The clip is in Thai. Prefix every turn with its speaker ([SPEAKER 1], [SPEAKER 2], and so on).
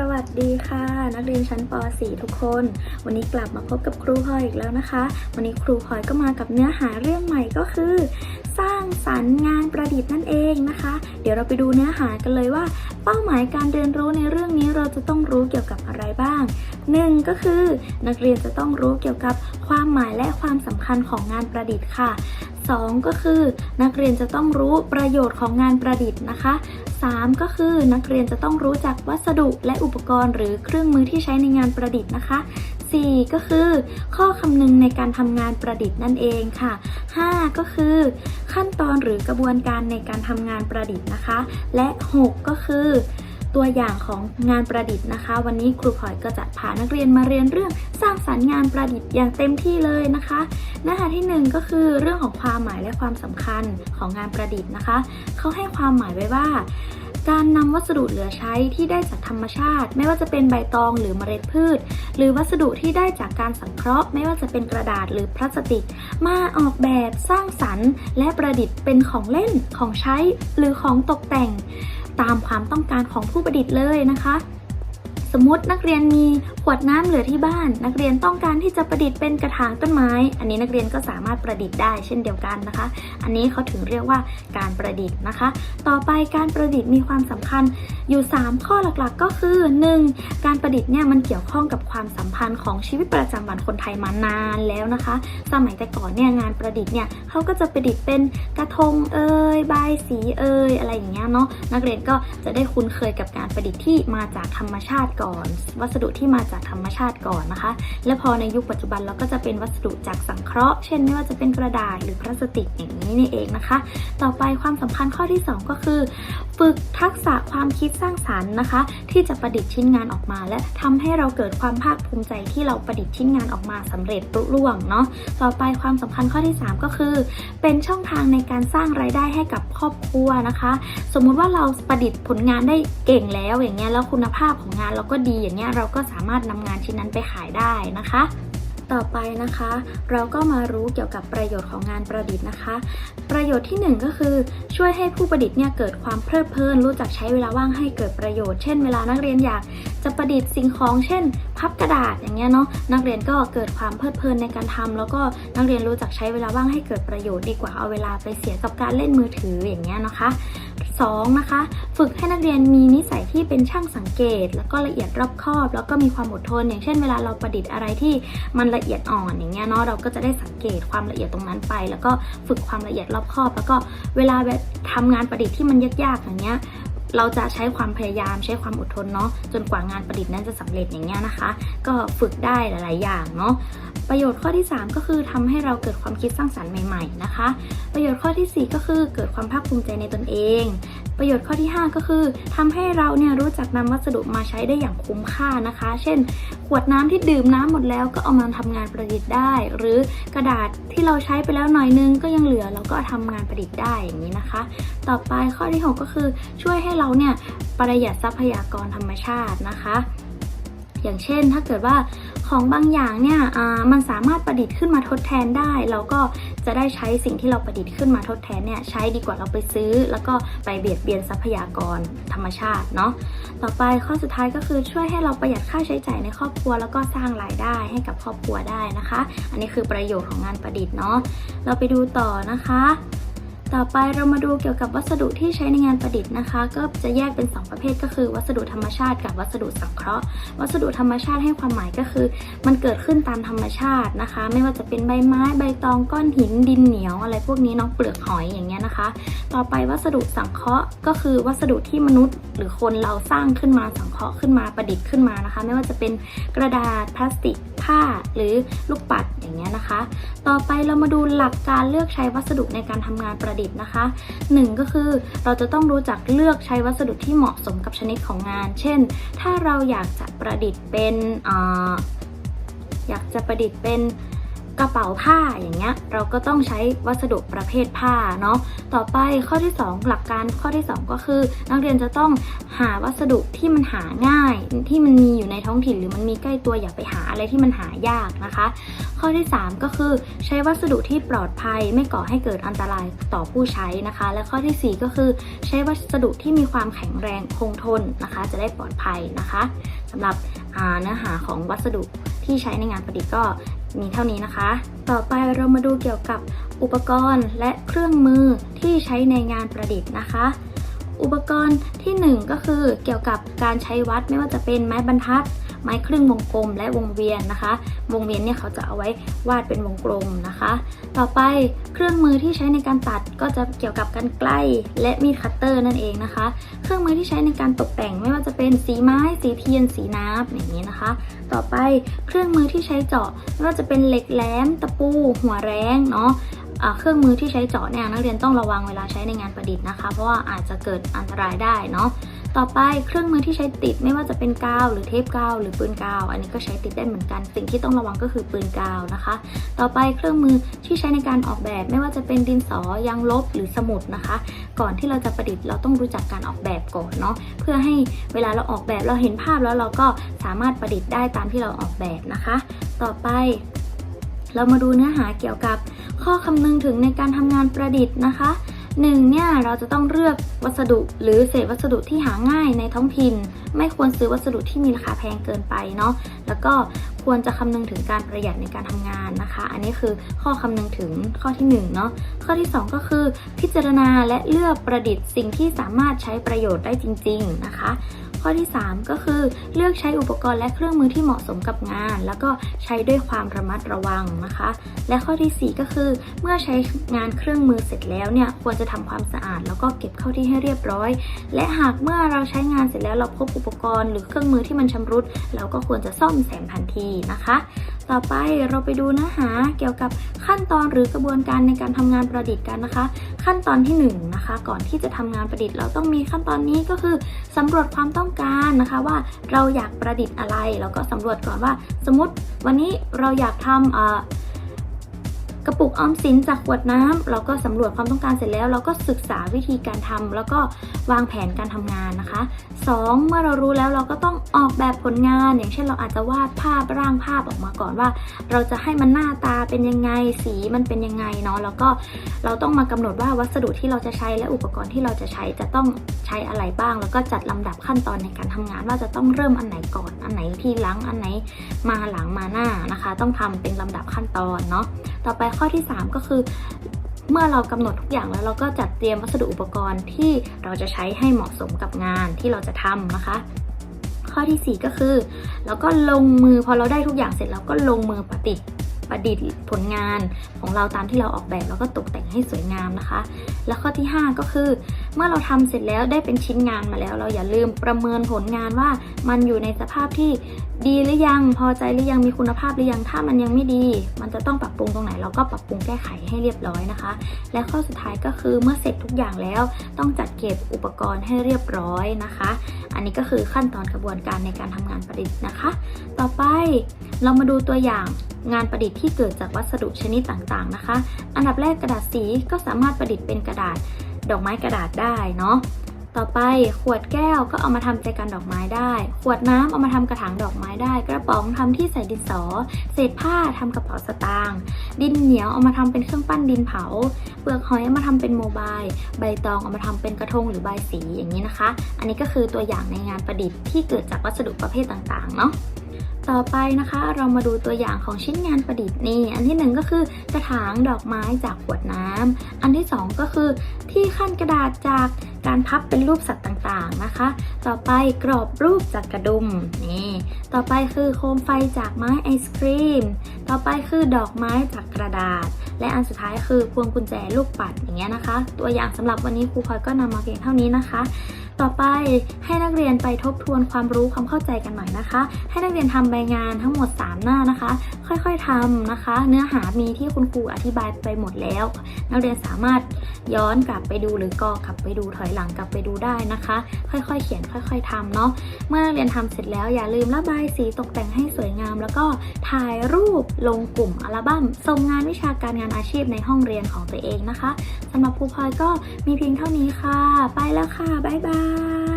[SPEAKER 1] สวัสดีค่ะ นักเรียนชั้นป .4 ทุกคน วันนี้กลับมาพบกับครูพลอยอีกแล้วนะคะ วันนี้ครูพลอยก็มากับเนื้อหาเรื่องใหม่ก็คือ สร้างสรรค์งานประดิษฐ์นั่นเองนะคะ เดี๋ยวเราไปดูเนื้อหากันเลยว่า เป้าหมายการเรียนรู้ในเรื่องนี้เราจะต้องรู้เกี่ยวกับอะไรบ้างหนึ่งก็คือ นักเรียนจะต้องรู้เกี่ยวกับความหมายและความสำคัญของงานประดิษฐ์ค่ะ 2 ก็คือ นักเรียนจะต้องรู้ประโยชน์ของงานประดิษฐ์นะคะ 3 ก็คือนักเรียนจะต้องรู้จักวัสดุและอุปกรณ์ หรือเครื่องมือที่ใช้ในงานประดิษฐ์นะคะ 4 ก็คือ ข้อคำนึงในการทำงานประดิษฐ์นั่นเองค่ะ 5 ก็คือ ขั้นตอนหรือกระบวนการในการทำงานประดิษฐ์นะคะ และ 6 ก็คือ ตัวอย่างของงานประดิษฐ์นะคะ วันนี้ครูพลอยก็จะพานักเรียนมาเรียนเรื่องสร้างสรรค์งานประดิษฐ์อย่างเต็มที่เลยนะคะเนื้อหาที่หนึ่งก็คือเรื่องของความหมายและความสำคัญของงานประดิษฐ์นะคะเขาให้ความหมายไว้ว่าการนำวัสดุเหลือใช้ที่ได้จากธรรมชาติ ไม่ว่าจะเป็นใบตองหรือเมล็ดพืช หรือวัสดุที่ได้จากการสังเคราะห์ ไม่ว่าจะเป็นกระดาษหรือพลาสติก มาออกแบบสร้างสรรค์ และประดิษฐ์เป็นของเล่นของใช้หรือของตกแต่ง ตามความต้องการของผู้ประดิษฐ์เลยนะคะ สมมตินักเรียนมีขวดน้ำเหลือที่บ้าน นักเรียนต้องการที่จะประดิษฐ์เป็นกระถางต้นไม้ อันนี้นักเรียนก็สามารถประดิษฐ์ได้เช่นเดียวกันนะคะ อันนี้เขาถึงเรียกว่าการประดิษฐ์นะคะ ต่อไปการประดิษฐ์มีความสำคัญอยู่ 3 ข้อหลักๆ ก็คือ 1. การประดิษฐ์เนี่ยมันเกี่ยวข้องกับความสัมพันธ์ของชีวิตประจำวันคนไทยมานานแล้วนะคะ สมัยแต่ก่อนเนี่ยงานประดิษฐ์เนี่ยเขาก็จะประดิษฐ์เป็นกระทงเอ่ยใบสีเอ่ยอะไรอย่างเงี้ยเนาะนักเรียนก็จะได้คุ้นเคยกับการประดิษฐ์ที่มาจากธรรมชาติก่อนวัสดุที่มาจากธรรมชาติก่อนนะคะ และพอในยุคปัจจุบันเราก็จะเป็นวัสดุจากสังเคราะห์ เช่นไม่ว่าจะเป็นกระดาษหรือพลาสติกอย่างนี้นี่เองนะคะ ต่อไปความสำคัญข้อที่ 2 ก็คือ ฝึกทักษะความคิดสร้างสรรค์นะคะ ที่จะประดิษฐ์ชิ้นงานออกมา และทำให้เราเกิดความภาคภูมิใจที่เราประดิษฐ์ชิ้นงานออกมาสำเร็จรุล่วงเนาะต่อไปความสำคัญข้อที่ 3 ก็คือ เป็นช่องทางในการสร้างรายได้ให้กับครอบครัวนะคะ สมมุติว่าเราประดิษฐ์ผลงานได้เก่งแล้วอย่างเงี้ยแล้วคุณภาพของงานเราก็็ดีอย่างเงี้ยเราก็สามารถนำงานชิ้นนั้นไปขายได้นะคะต่อไปนะคะ เราก็มารู้เกี่ยวกับประโยชน์ของงานประดิษฐ์นะคะ ประโยชน์ที่หนึ่งก็คือช่วยให้ผู้ประดิษฐ์เนี่ยเกิดความเพลิดเพลินรู้จักใช้เวลาว่างให้เกิดประโยชน์ เช่น เวลานักเรียนอยาก จะประดิษฐ์สิ่งของเช่น พับกระดาษอย่างเงี้ยเนาะนักเรียนก็เกิดความเพลิดเพลินในการทำแล้วก็นักเรียนรู้จักใช้เวลาว่างให้เกิดประโยชน์ดีกว่าเอาเวลาไปเสียกับการเล่นมือถืออย่างเงี้ยนะคะ 2. นะคะ ฝึกให้นักเรียนมีนิสัยที่เป็นช่างสังเกต แล้วก็ละเอียดรอบคอบ แล้วก็มีความอดทน อย่างเช่นเวลาเราประดิษฐ์อะไรที่มันละเอียดอ่อนอย่างเงี้ยเนาะเราก็จะได้สังเกตความละเอียดตรงนั้นไป แล้วก็ฝึกความละเอียดรอบคอบ แล้วก็เวลาแบบทำงานประดิษฐ์ที่มันยากๆอย่างเงี้ย เราจะใช้ความพยายามใช้ความอดทนเนาะจนกว่างานประดิษฐ์นั้นจะสำเร็จอย่างเงี้ยนะคะ ก็ฝึกได้หลาย ๆ อย่างเนาะประโยชน์ข้อที่ 3 ก็คือทำให้เราเกิดความคิดสร้างสรรค์ใหม่ ๆ นะคะ ประโยชน์ข้อทีสี่ 4 ก็คือเกิดความภาคภูมิใจในตนเอง ประโยชน์ข้อที่ 5 ก็คือทำให้เราเนี่ยรู้จักนำวัสดุมาใช้ได้อย่างคุ้มค่านะคะ เช่น ขวดน้ำที่ดื่มน้ำหมดแล้วก็เอามาทำงานประดิษฐ์ได้ หรือกระดาษที่เราใช้ไปแล้วหน่อยนึงก็ยังเหลือเราก็ทำงานประดิษฐ์ได้อย่างนี้นะคะ ต่อไปข้อที่ 6 ก็คือช่วยให้เราเนี่ยประหยัดทรัพยากรธรรมชาตินะคะ อย่างเช่นถ้าเกิดว่า ของบางอย่างเนี่ยมันสามารถประดิษฐ์ขึ้นมาทดแทนได้ เราก็จะได้ใช้สิ่งที่เราประดิษฐ์ขึ้นมาทดแทนเนี่ยใช้ดีกว่าเราไปซื้อ แล้วก็ไปเบียดเบียนทรัพยากรธรรมชาติเนาะต่อไปข้อสุดท้ายก็คือช่วยให้เราประหยัดค่าใช้จ่ายในครอบครัว แล้วก็สร้างรายได้ให้กับครอบครัวได้นะคะ อันนี้คือประโยชน์ของงานประดิษฐ์เนาะเราไปดูต่อนะคะ ต่อไปเรามาดูเกี่ยวกับวัสดุที่ใช้ในงานประดิษฐ์นะคะ ก็จะแยกเป็น 2 ประเภทก็คือ วัสดุธรรมชาติกับวัสดุสังเคราะห์ วัสดุธรรมชาติให้ความหมายก็คือ มันเกิดขึ้นตามธรรมชาตินะคะ ไม่ว่าจะเป็นใบไม้ใบตองก้อนหินดินเหนียว อะไรพวกนี้เนาะเปลือกหอยอย่างเงี้ยนะคะ ต่อไปวัสดุสังเคราะห์ก็คือวัสดุที่มนุษย์ หรือคนเราสร้างขึ้นมาสังเคราะห์ขึ้นมาประดิษฐ์ขึ้นมานะคะ ไม่ว่าจะเป็นกระดาษพลาสติกผ้าหรือลูกปัดอย่างเงี้ยนะคะ ต่อไปเรามาดูหลักการเลือกใช้วัสดุในการทำงานประดิษฐ์นะคะหนึ่งก็คือเราจะต้องรู้จักเลือกใช้วัสดุที่เหมาะสมกับชนิดของงาน เช่น ถ้าเราอยากจะประดิษฐ์เป็นออยากจะประดิษฐ์เป็น กระเป๋าผ้าอย่างเงี้ยเราก็ต้องใช้วัสดุประเภทผ้าเนาะต่อไปข้อที่ 2 หลักการข้อที่ 2 ก็คือ นักเรียนจะต้องหาวัสดุที่มันหาง่าย ที่มันมีอยู่ในท้องถิ่นหรือมันมีใกล้ตัวอย่าไปหาอะไรที่มันหายากนะคะ ข้อที่ 3 ก็คือใช้วัสดุที่ปลอดภัยไม่ก่อให้เกิดอันตรายต่อผู้ใช้นะคะ และข้อทีสี่4 ก็คือ ใช้วัสดุที่มีความแข็งแรงคงทนนะคะ จะได้ปลอดภัยนะคะสำหรับเนื้อหาของวัสดุที่ใช้ในงานประดิษฐ์ก็ มีเท่านี้นะคะ ต่อไปเรามาดูเกี่ยวกับอุปกรณ์และเครื่องมือที่ใช้ในงานประดิษฐ์นะคะ อุปกรณ์ทีหนึ่1 ก็คือเกี่ยวกับการใช้วัดไม่ว่าจะเป็นไม้บรรทัด ไม้ครึ่งวงกลม และวงเวียนนะคะ วงเวียนเนี่ยเขาจะเอาไว้วาดเป็นวงกลมนะคะ ต่อไปเครื่องมือที่ใช้ในการตัดก็จะเกี่ยวกับกันไกล้และมีดคัตเตอร์นั่นเองนะคะ เครื่องมือที่ใช้ในการตกแต่งไม่ว่า เป็นสีไม้ สีเทียน สีน้ำอย่างนี้นะคะ ต่อไปเครื่องมือที่ใช้เจาะไม่ว่าจะเป็นเหล็กแหลม ตะปู หัวแรงเนาะเครื่องมือที่ใช้เจาะเนี่ยนักเรียนต้องระวังเวลาใช้ในงานประดิษฐ์นะคะ เพราะว่าอาจจะเกิดอันตรายได้เนาะ ต่อไปเครื่องมือที่ใช้ติดไม่ว่าจะเป็นกาวหรือเทปกาวหรือปืนกาว อันนี้ก็ใช้ติดได้เหมือนกัน สิ่งที่ต้องระวังก็คือปืนกาวนะคะ ต่อไปเครื่องมือที่ใช้ในการออกแบบไม่ว่าจะเป็นดินสอยางลบหรือสมุดนะคะ ก่อนที่เราจะประดิษฐ์เราต้องรู้จักการออกแบบก่อนเนาะเพื่อให้เวลาเราออกแบบเราเห็นภาพแล้วเราก็สามารถประดิษฐ์ได้ตามที่เราออกแบบนะคะ ต่อไปเรามาดูเนื้อหาเกี่ยวกับข้อคำนึงถึงในการทำงานประดิษฐ์นะคะ หนึ่งเนี่ยเราจะต้องเลือกวัสดุหรือเศษวัสดุที่หาง่ายในท้องถิ่น ไม่ควรซื้อวัสดุที่มีราคาแพงเกินไปเนาะแล้วก็ควรจะคำนึงถึงการประหยัดในการทำงานนะคะ อันนี้คือข้อคำนึงถึงข้อที่หนึ่งเนาะข้อที่สองก็คือ พิจารณาและเลือกประดิษฐ์สิ่งที่สามารถใช้ประโยชน์ได้จริง ๆนะคะ ข้อที่ 3 ก็คือเลือกใช้อุปกรณ์และเครื่องมือที่เหมาะสมกับงาน แล้วก็ใช้ด้วยความระมัดระวังนะคะ และข้อทีสี่4 ก็คือ เมื่อใช้งานเครื่องมือเสร็จแล้วเนี่ยควรจะทำความสะอาด แล้วก็เก็บเข้าที่ให้เรียบร้อย และหากเมื่อเราใช้งานเสร็จแล้วเราพบอุปกรณ์ หรือเครื่องมือที่มันชำรุด เราก็ควรจะซ่อมแซมทันทีนะคะต่อไปเราไปดูเนื้อหาเกี่ยวกับขั้นตอนหรือกระบวนการในการทำงานประดิษฐ์กันนะคะ ขั้นตอนที่1นงนะคะ ก่อนที่จะทำงานประดิษฐ์เราต้องมีขั้นตอนนี้ก็คือสำรวจความต้องการนะคะว่าเราอยากประดิษฐ์อะไร แล้วก็สำรวจก่อนว่า สมมติวันนี้เราอยากทำ กระปุกออมสินจากขวดน้ำเราก็สำรวจความต้องการเสร็จแล้ว เราก็ศึกษาวิธีการทำแล้วก็วางแผนการทำงานนะคะ 2. เมื่อเรารู้แล้วเราก็ต้องออกแบบผลงาน อย่างเช่นเราอาจจะวาดภาพร่างภาพออกมาก่อนว่า เราจะให้มันหน้าตาเป็นยังไงสีมันเป็นยังไงเนาะแล้วก็เราต้องมากำหนดว่าวัสดุที่เราจะใช้และอุปกรณ์ที่เราจะใช้จะต้องใช้อะไรบ้าง แล้วก็จัดลำดับขั้นตอนในการทำงาน ว่าจะต้องเริ่มอันไหนก่อนอันไหนที่หลังอันไหนมาหลังมาหน้านะคะ ต้องทำเป็นลำดับขั้นตอนเนาะ ต่อไปข้อที่ 3 ก็คือ เมื่อเรากำหนดทุกอย่างแล้วเราก็จัดเตรียมวัสดุอุปกรณ์ที่เราจะใช้ให้เหมาะสมกับงานที่เราจะทำนะคะ ข้อทีสี่ 4 ก็คือเราก็ลงมือพอเราได้ทุกอย่างเสร็จเราก็ลงมือปฏิบประดิษฐ์ผลงานของเราตามที่เราออกแบบแล้วก็ตกแต่งให้สวยงามนะคะ และข้อที่ 5 ก็คือ เมื่อเราทำเสร็จแล้วได้เป็นชิ้นงานมาแล้ว เราอย่าลืมประเมินผลงานว่ามันอยู่ในสภาพที่ดีหรือยังพอใจหรือยังมีคุณภาพหรือยังถ้ามันยังไม่ดี มันจะต้องปรับปรุงตรงไหน เราก็ปรับปรุงแก้ไขให้เรียบร้อยนะคะ และข้อสุดท้ายก็คือเมื่อเสร็จทุกอย่างแล้ว ต้องจัดเก็บอุปกรณ์ให้เรียบร้อยนะคะ อันนี้ก็คือขั้นตอนกระบวนการในการทำงานประดิษฐ์นะคะ ต่อไปเรามาดูตัวอย่างงานประดิษฐ์ที่เกิดจากวัสดุชนิดต่างๆนะคะ อันดับแรกกระดาษสีก็สามารถประดิษฐ์เป็นกระดาษ ดอกไม้กระดาษได้เนาะต่อไปขวดแก้วก็เอามาทำใจกันดอกไม้ได้ ขวดน้ำเอามาทำกระถางดอกไม้ได้ กระป๋องทำที่ใส่ดินสอ เศษผ้าทำกระเป๋าสตางค์ดินเหนียวเอามาทำเป็นเครื่องปั้นดินเผา เปลือกหอยเอามาทำเป็นโมบาย ใบตองเอามาทำเป็นกระทงหรือใบสีอย่างนี้นะคะ อันนี้ก็คือตัวอย่างในงานประดิษฐ์ที่เกิดจากวัสดุประเภทต่างๆเนาะ ต่อไปนะคะเรามาดูตัวอย่างของชิ้นงานประดิษฐ์นี่ อันที่หนึ่งก็คือกระถางดอกไม้จากขวดน้ำอันที่สองก็คือที่ขั้นกระดาษจาก การพับเป็นรูปสัตว์ต่างๆนะคะ ต่อไปกรอบรูปจากกระดุมนี่ต่อไปคือโคมไฟจากไม้ไอศครีม ต่อไปคือดอกไม้จากกระดาษ และอันสุดท้ายคือพวงกุญแจลูกปัดอย่างเงี้ยนะคะ ตัวอย่างสำหรับวันนี้ครูพลอยก็นำมาเพียงเท่านี้นะคะ ต่อไปให้นักเรียนไปทบทวนความรู้ความเข้าใจกันหน่อยนะคะ ให้นักเรียนทำใบงานทั้งหมด 3 หน้านะคะค่อยๆทำนะคะ เนื้อหามีที่คุณครูอธิบายไปหมดแล้ว นักเรียนสามารถย้อนกลับไปดูหรือกอกลับไปดูถอยหลังกลับไปดูได้นะคะ ค่อยๆ เขียนค่อย ๆทำเนาะเมื่อนักเรียนทำเสร็จแล้วอย่าลืมระบายสีตกแต่งให้สวยงาม แล้วก็ถ่ายรูปลงกลุ่มอัลบั้มส่งงานวิชาการงานอาชีพในห้องเรียนของตัวเองนะคะสำหรับครูพลอยก็มีเพียงเท่านี้ค่ะ ไปแล้วค่ะบ๊ายบาย